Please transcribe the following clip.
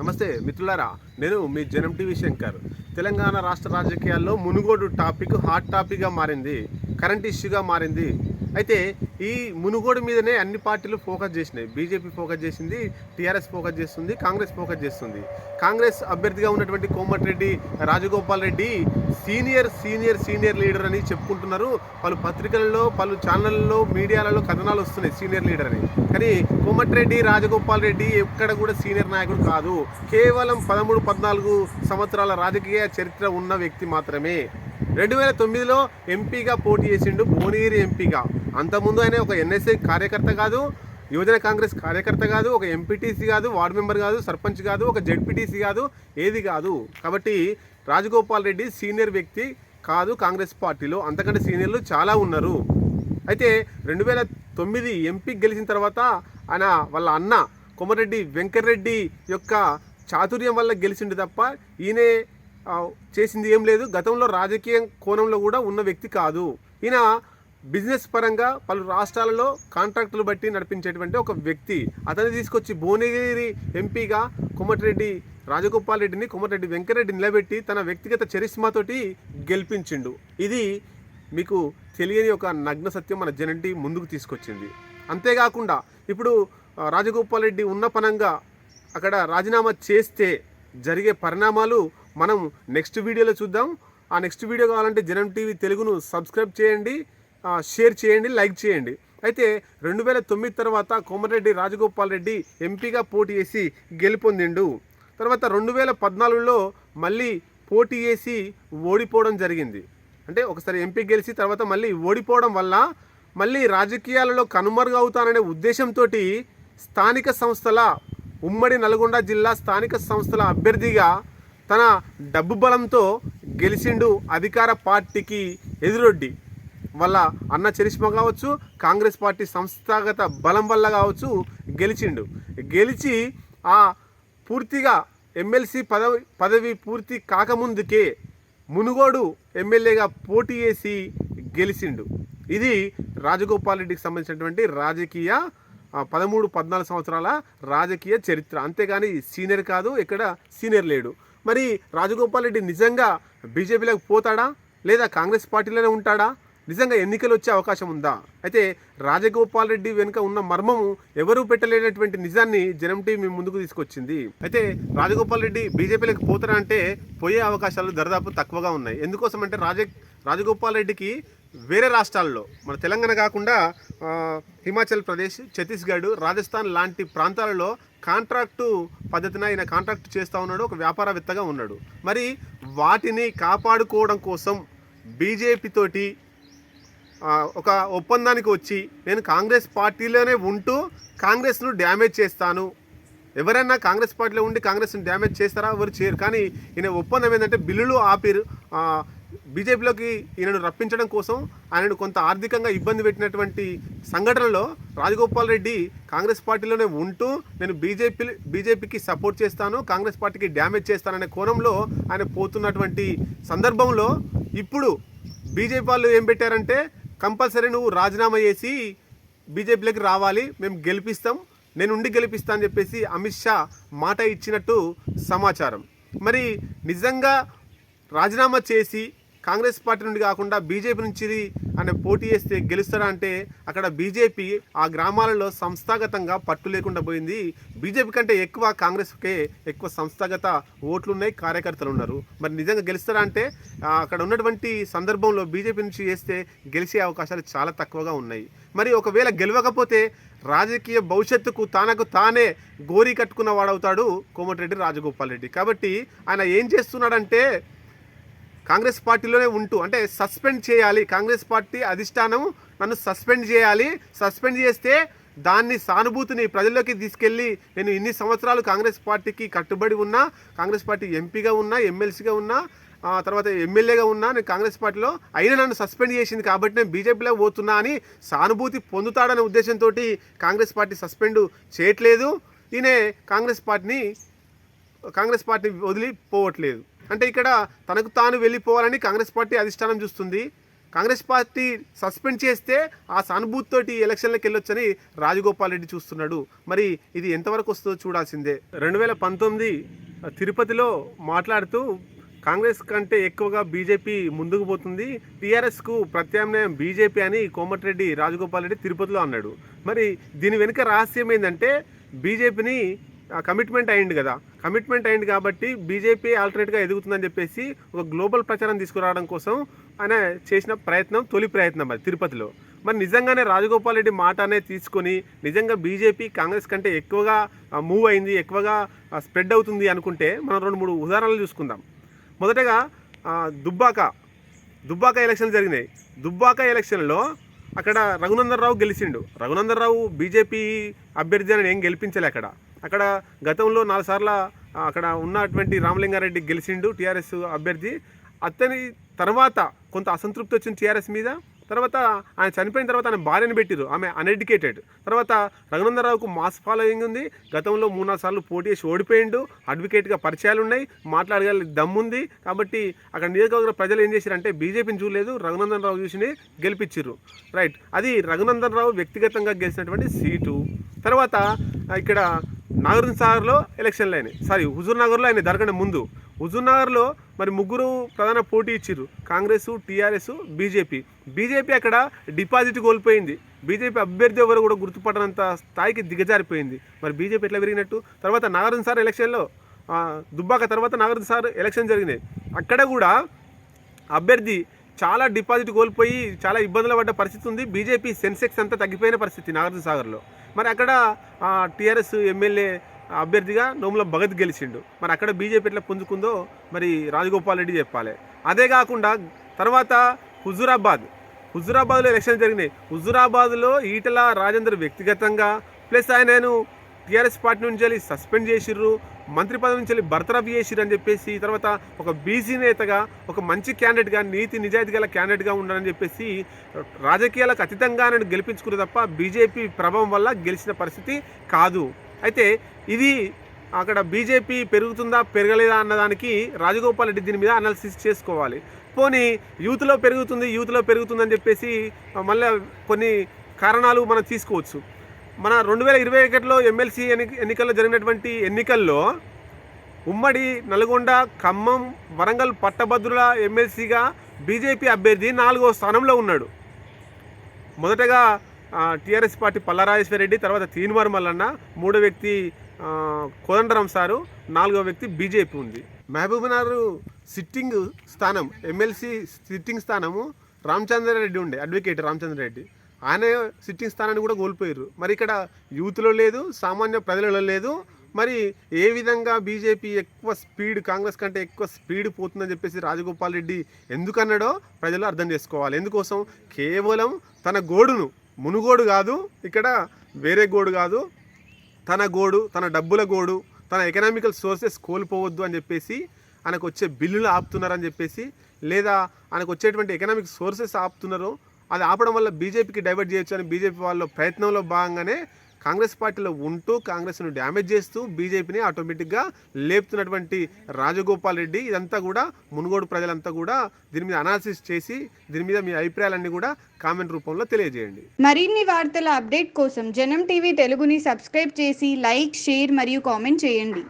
నమస్తే మిత్రులారా నేను మీ జనం టీవీ శంకర్. తెలంగాణ రాష్ట్ర రాజకీయాల్లో మునుగోడు టాపిక్ హాట్ టాపిక్గా మారింది కరెంట్ ఇష్యూగా మారింది. అయితే ఈ మునుగోడు మీదనే అన్ని పార్టీలు ఫోకస్ చేసినాయి. బీజేపీ ఫోకస్ చేసింది టీఆర్ఎస్ ఫోకస్ చేస్తుంది కాంగ్రెస్ ఫోకస్ చేస్తుంది. కాంగ్రెస్ అభ్యర్థిగా ఉన్నటువంటి Komatireddy Rajagopal Reddy senior senior senior leader అని చెప్పుకుంటున్నారు. పలు పత్రికలలో పలు ఛానళ్ళలో మీడియాలలో కథనాలు వస్తున్నాయి సీనియర్ లీడర్ అని. కానీ కోమటిరెడ్డి రాజగోపాల్ రెడ్డి ఎక్కడ కూడా సీనియర్ నాయకుడు కాదు. కేవలం పదమూడు పద్నాలుగు సంవత్సరాల రాజకీయ చరిత్ర ఉన్న వ్యక్తి మాత్రమే. రెండు వేల తొమ్మిదిలో ఎంపీగా పోటీ చేసిండు భువనగిరి ఎంపీగా. అంతకుముందు ఆయన ఒక ఎన్ఎస్ఏ కార్యకర్త కాదు యువజన కాంగ్రెస్ కార్యకర్త కాదు ఒక ఎంపీటీసీ కాదు వార్డు మెంబర్ కాదు సర్పంచ్ కాదు ఒక జెడ్పీటీసీ కాదు ఏది కాదు. కాబట్టి రాజగోపాల్ రెడ్డి సీనియర్ వ్యక్తి కాదు కాంగ్రెస్ పార్టీలో అంతకంటే సీనియర్లు చాలా ఉన్నారు. అయితే రెండు వేల తొమ్మిది ఎంపీ గెలిచిన తర్వాత ఆయన వాళ్ళ అన్న కొమరెడ్డి వెంకటరెడ్డి యొక్క చాతుర్యం వల్ల గెలిచిండు తప్ప ఈయనే చేసింది ఏం లేదు. గతంలో రాజకీయ కోణంలో కూడా ఉన్న వ్యక్తి కాదు. ఈయన బిజినెస్ పరంగా పలు రాష్ట్రాలలో కాంట్రాక్టులు బట్టి నడిపించేటువంటి ఒక వ్యక్తి. అతన్ని తీసుకొచ్చి భువనగిరి ఎంపీగా కొమటిరెడ్డి రాజగోపాల్ రెడ్డిని కొమటిరెడ్డి వెంకరెడ్డి నిలబెట్టి తన వ్యక్తిగత చరిస్మాతోటి గెలిపించిండు. ఇది మీకు తెలియని ఒక నగ్న సత్యం మన జనంటి ముందుకు తీసుకొచ్చింది. అంతేకాకుండా ఇప్పుడు ఆ, రాజగోపాల్ రెడ్డి ఉన్న పనంగా అక్కడ రాజీనామా చేస్తే జరిగే పరిణామాలు మనం నెక్స్ట్ వీడియోలో చూద్దాం. ఆ నెక్స్ట్ వీడియో కావాలంటే జనం టీవీ తెలుగును సబ్స్క్రైబ్ చేయండి. షేర్ చేయండి లైక్ చేయండి. అయితే రెండు వేల తొమ్మిది తర్వాత కోమరెడ్డి రాజగోపాల్ రెడ్డి ఎంపీగా పోటీ చేసి గెలుపొందిండు. తర్వాత రెండు వేల పద్నాలుగులో మళ్ళీ పోటీ చేసి ఓడిపోవడం జరిగింది. అంటే ఒకసారి ఎంపీ గెలిచి తర్వాత మళ్ళీ ఓడిపోవడం వల్ల మళ్ళీ రాజకీయాలలో కనుమరుగవుతాననే ఉద్దేశంతో స్థానిక సంస్థల ఉమ్మడి నల్గొండ జిల్లా స్థానిక సంస్థల అభ్యర్థిగా తన డబ్బు బలంతో గెలిచిండు అధికార పార్టీకి ఎదురొడ్డి. వల్ల అన్న చరిష్మ కావచ్చు కాంగ్రెస్ పార్టీ సంస్థాగత బలం వల్ల కావచ్చు గెలిచిండు. గెలిచి ఆ పూర్తిగా ఎమ్మెల్సీ పదవి పదవి పూర్తి కాకముందుకే మునుగోడు ఎమ్మెల్యేగా పోటీ చేసి గెలిచిండు. ఇది రాజగోపాల్ రెడ్డికి సంబంధించినటువంటి రాజకీయ పదమూడు పద్నాలుగు సంవత్సరాల రాజకీయ చరిత్ర. అంతేగాని సీనియర్ కాదు ఇక్కడ సీనియర్ లేడు. మరి రాజగోపాల్ రెడ్డి నిజంగా బీజేపీలోకి పోతాడా? లేదా కాంగ్రెస్ పార్టీలోనే ఉంటాడా? నిజంగా ఎన్నికలు వచ్చే అవకాశం ఉందా? అయితే రాజగోపాల్ రెడ్డి వెనుక ఉన్న మర్మము ఎవరూ పెట్టలేనటువంటి నిజాన్ని జనం టీవీ ముందుకు తీసుకొచ్చింది. అయితే రాజగోపాల్ రెడ్డి బీజేపీలోకి పోతారా అంటే పోయే అవకాశాలు దరిదాపు తక్కువగా ఉన్నాయి. ఎందుకోసం అంటే రాజ రాజగోపాల్ రెడ్డికి వేరే రాష్ట్రాల్లో మన తెలంగాణ కాకుండా హిమాచల్ ప్రదేశ్ ఛత్తీస్గఢ్ రాజస్థాన్ లాంటి ప్రాంతాలలో కాంట్రాక్టు పద్ధతిన ఆయన కాంట్రాక్ట్ చేస్తూ ఉన్నాడు ఒక వ్యాపారవేత్తగా ఉన్నాడు. మరి వాటిని కాపాడుకోవడం కోసం బీజేపీతోటి ఒక ఒప్పందానికి వచ్చి నేను కాంగ్రెస్ పార్టీలోనే ఉంటూ కాంగ్రెస్ను డ్యామేజ్ చేస్తాను. ఎవరైనా కాంగ్రెస్ పార్టీలో ఉండి కాంగ్రెస్ని డ్యామేజ్ చేస్తారా? ఎవరు చేయరు. కానీ ఈయన ఒప్పందం ఏంటంటే బిల్లులు ఆపిరు. బీజేపీలోకి ఈయనను రప్పించడం కోసం ఆయనను కొంత ఆర్థికంగా ఇబ్బంది పెట్టినటువంటి సంఘటనలో రాజగోపాల్ రెడ్డి కాంగ్రెస్ పార్టీలోనే ఉంటూ నేను బీజేపీ బీజేపీకి సపోర్ట్ చేస్తాను కాంగ్రెస్ పార్టీకి డ్యామేజ్ చేస్తాననే కోణంలో ఆయన పోతున్నటువంటి సందర్భంలో ఇప్పుడు బీజేపీ వాళ్ళు ఏం పెట్టారంటే కంపల్సరీ నువ్వు రాజీనామా చేసి బీజేపీలోకి రావాలి మేము గెలిపిస్తాం నేను ఉండి గెలిపిస్తా అని చెప్పేసి అమిత్ షా మాట ఇచ్చినట్టు సమాచారం. మరి నిజంగా రాజీనామా చేసి కాంగ్రెస్ పార్టీ నుండి కాకుండా బీజేపీ నుంచి ఆయన పోటీ చేస్తే గెలుస్తారా అంటే అక్కడ బీజేపీ ఆ గ్రామాలలో సంస్థాగతంగా పట్టు లేకుండా పోయింది. బీజేపీ కంటే ఎక్కువ కాంగ్రెస్కే ఎక్కువ సంస్థాగత ఓట్లు ఉన్నాయి కార్యకర్తలు ఉన్నారు. మరి నిజంగా గెలుస్తారా అంటే అక్కడ ఉన్నటువంటి సందర్భంలో బీజేపీ నుంచి చేస్తే గెలిచే అవకాశాలు చాలా తక్కువగా ఉన్నాయి. మరి ఒకవేళ గెలవకపోతే రాజకీయ భవిష్యత్తుకు తనకు తానే గోరీ కట్టుకున్న వాడవుతాడు కోమటిరెడ్డి రాజగోపాల్ రెడ్డి. కాబట్టి ఆయన ఏం చేస్తున్నాడంటే కాంగ్రెస్ పార్టీలోనే ఉంటూ అంటే సస్పెండ్ చేయాలి. కాంగ్రెస్ పార్టీ అధిష్టానం నన్ను సస్పెండ్ చేయాలి. సస్పెండ్ చేస్తే దాన్ని సానుభూతిని ప్రజల్లోకి తీసుకెళ్ళి నేను ఇన్ని సంవత్సరాలు కాంగ్రెస్ పార్టీకి కట్టుబడి ఉన్నా కాంగ్రెస్ పార్టీ ఎంపీగా ఉన్నా ఎమ్మెల్సీగా ఉన్నా తర్వాత ఎమ్మెల్యేగా ఉన్నా నేను కాంగ్రెస్ పార్టీలో అయినా నన్ను సస్పెండ్ చేసింది కాబట్టి నేను బీజేపీలో పోతున్నా అని సానుభూతి పొందుతాడనే ఉద్దేశంతో కాంగ్రెస్ పార్టీ సస్పెండ్ చేయట్లేదు. ఈయనే కాంగ్రెస్ పార్టీని కాంగ్రెస్ పార్టీని వదిలిపోవట్లేదు. అంటే ఇక్కడ తనకు తాను వెళ్ళిపోవాలని కాంగ్రెస్ పార్టీ అధిష్టానం చూస్తుంది. కాంగ్రెస్ పార్టీ సస్పెండ్ చేస్తే ఆ సానుభూతితోటి ఎలక్షన్లకు వెళ్ళొచ్చని రాజగోపాల్ రెడ్డి చూస్తున్నాడు. మరి ఇది ఎంతవరకు వస్తుందో చూడాల్సిందే. రెండు వేల పంతొమ్మిది తిరుపతిలో మాట్లాడుతూ కాంగ్రెస్ కంటే ఎక్కువగా బీజేపీ ముందుకు పోతుంది. టీఆర్ఎస్కు ప్రత్యామ్నాయం బీజేపీ అని కోమటిరెడ్డి రాజగోపాల్ రెడ్డి తిరుపతిలో అన్నాడు. మరి దీని వెనుక రహస్యం ఏంటంటే బీజేపీని కమిట్మెంట్ అయింది కదా. కమిట్మెంట్ అయింది కాబట్టి బీజేపీ ఆల్టర్నేట్గా ఎదుగుతుందని చెప్పేసి ఒక గ్లోబల్ ప్రచారం తీసుకురావడం కోసం ఆయన చేసిన ప్రయత్నం తొలి ప్రయత్నం అది తిరుపతిలో. మరి నిజంగానే రాజగోపాల్ రెడ్డి మాట అనేది తీసుకొని నిజంగా బీజేపీ కాంగ్రెస్ కంటే ఎక్కువగా మూవ్ అయింది ఎక్కువగా స్ప్రెడ్ అవుతుంది అనుకుంటే మనం రెండు మూడు ఉదాహరణలు చూసుకుందాం. మొదటగా దుబ్బాక దుబ్బాక ఎలక్షన్లు జరిగినాయి. దుబ్బాక ఎలక్షన్లో అక్కడ రఘునందన్ రావు గెలిచిండు. రఘునందన్ రావు బీజేపీ అభ్యర్థి అని ఏం గెలిపించలే అక్కడ. అక్కడ గతంలో నాలుగు సార్ల అక్కడ ఉన్నటువంటి రామలింగారెడ్డి గెలిచిండు టీఆర్ఎస్ అభ్యర్థి. అతని తర్వాత కొంత అసంతృప్తి వచ్చింది టీఆర్ఎస్ మీద. తర్వాత ఆయన చనిపోయిన తర్వాత ఆయన భార్యను పెట్టిరు ఆమె అన్ఎడ్యుకేటెడ్ తర్వాత రఘునందరావుకు మాస్ ఫాలోయింగ్ ఉంది. గతంలో మూడు నాలుగు సార్లు పోటీ చేసి ఓడిపోయిండు. అడ్వకేట్గా పరిచయాలు ఉన్నాయి. మాట్లాడగల దమ్ముంది కాబట్టి అక్కడ నియోజకవర్గ ప్రజలు ఏం చేశారంటే బీజేపీని చూడలేదు. రఘునందన్ రావు చూసి గెలిపించారు రైట్ అది రఘునందన్ రావు వ్యక్తిగతంగా గెలిచినటువంటి సీటు. తర్వాత ఇక్కడ నాగార్జున సాగర్లో ఎలక్షన్లు అయినాయి. సారీ హుజూర్ నగర్లో అయినాయి దరకంటే ముందు. హుజూర్ నగర్లో మరి ముగ్గురు ప్రధాన పోటీ ఇచ్చిర్రు. Congress TRS BJP. బీజేపీ అక్కడ డిపాజిట్ కోల్పోయింది. బీజేపీ అభ్యర్థి ఎవరు కూడా గుర్తుపడనంత స్థాయికి దిగజారిపోయింది. మరి బీజేపీ ఎట్లా పెరిగినట్టు? తర్వాత నాగార్జున సార్ ఎలక్షన్లో దుబ్బాక తర్వాత నాగార్జున సార్ ఎలక్షన్ జరిగినాయి. అక్కడ కూడా అభ్యర్థి చాలా డిపాజిట్ కోల్పోయి చాలా ఇబ్బందులు పడ్డ పరిస్థితి ఉంది. బీజేపీ సెన్సెక్స్ అంతా తగ్గిపోయిన పరిస్థితి నాగార్జున సాగర్లో మరి అక్కడ టీఆర్ఎస్ ఎమ్మెల్యే అభ్యర్థిగా నోముల భగత్ గెలిచిండు. మరి అక్కడ బీజేపీ ఎట్లా పుంజుకుందో మరి రాజగోపాల్ రెడ్డి చెప్పాలి. అదే కాకుండా తర్వాత హుజూరాబాద్. హుజూరాబాద్లో ఎలక్షన్ జరిగినాయి. హుజూరాబాద్లో ఈటల రాజేందర్ వ్యక్తిగతంగా ప్లస్ ఆయనను టీఆర్ఎస్ పార్టీ నుంచి వెళ్ళి సస్పెండ్ చేసిర్రు. మంత్రి పదవి నుంచి వెళ్ళి బర్తరఫ్ చేసిర్రు అని చెప్పేసి తర్వాత ఒక బీసీ నేతగా ఒక మంచి క్యాండిడేట్గా నీతి నిజాయితీ గల క్యాండిడేట్గా ఉండాలని చెప్పేసి రాజకీయాలకు అతీతంగా నేను గెలిపించుకున్న తప్ప బీజేపీ ప్రభావం వల్ల గెలిచిన పరిస్థితి కాదు. అయితే ఇది అక్కడ బీజేపీ పెరుగుతుందా పెరగలేదా అన్నదానికి రాజగోపాల్ రెడ్డి దీని మీద అనాలిసిస్ చేసుకోవాలి. పోనీ యూత్లో పెరుగుతుంది యూత్లో పెరుగుతుందని చెప్పేసి మళ్ళీ కొన్ని కారణాలు మనం తీసుకోవచ్చు. మన రెండు వేల ఇరవై ఒకటిలో ఎమ్మెల్సీ ఎన్ని ఎన్నికల్లో జరిగినటువంటి ఎన్నికల్లో ఉమ్మడి నల్గొండ ఖమ్మం వరంగల్ పట్టభద్రుల ఎమ్మెల్సీగా బీజేపీ అభ్యర్థి నాలుగో స్థానంలో ఉన్నాడు. మొదటగా టీఆర్ఎస్ పార్టీ పల్లారాజేశ్వర రెడ్డి తర్వాత తీన్మార్ మల్లన్న మూడో వ్యక్తి కోదండరామ్ కోదండరాం సారు నాలుగో వ్యక్తి బీజేపీ ఉంది. మహబూబ్నగర్ సిట్టింగ్ స్థానం ఎమ్మెల్సీ సిట్టింగ్ స్థానము రామచంద్రారెడ్డి ఉండే అడ్వకేట్ రామచంద్రారెడ్డి. ఆయన సిట్టింగ్ స్థానాన్ని కూడా కోల్పోయారు మరి ఇక్కడ యూత్లో లేదు సామాన్య ప్రజలలో లేదు. మరి ఏ విధంగా బీజేపీ ఎక్కువ స్పీడ్ కాంగ్రెస్ కంటే ఎక్కువ స్పీడ్ పోతుందని చెప్పేసి రాజగోపాల్ రెడ్డి ఎందుకన్నాడో ప్రజలు అర్థం చేసుకోవాలి. ఎందుకోసం? కేవలం తన గోడును మునుగోడు కాదు ఇక్కడ వేరే గోడు కాదు తన గోడు తన డబ్బుల గోడు తన ఎకనామికల్ సోర్సెస్ కోల్పోవద్దు అని చెప్పేసి ఆయనకు వచ్చే బిల్లులు ఆపుతున్నారని చెప్పేసి లేదా ఆయనకు వచ్చేటువంటి ఎకనామిక్ సోర్సెస్ ఆపుతున్నారు అది ఆపడం వల్ల బీజేపీకి డైవర్ట్ చేయొచ్చు అని బీజేపీ వాళ్ళ ప్రయత్నంలో భాగంగానే కాంగ్రెస్ పార్టీలో ఉంటూ కాంగ్రెస్ను డ్యామేజ్ చేస్తూ బీజేపీని ఆటోమేటిక్గా లేపుతున్నటువంటి రాజగోపాల్ రెడ్డి ఇదంతా కూడా మునుగోడు ప్రజలంతా కూడా దీని మీద అనాలిసిస్ చేసి దీని మీద మీ అభిప్రాయాలన్నీ కూడా కామెంట్ రూపంలో తెలియజేయండి. మరిన్ని వార్తల అప్డేట్ కోసం జనం టీవీ తెలుగుని సబ్స్క్రైబ్ చేసి లైక్ షేర్ మరియు కామెంట్ చేయండి.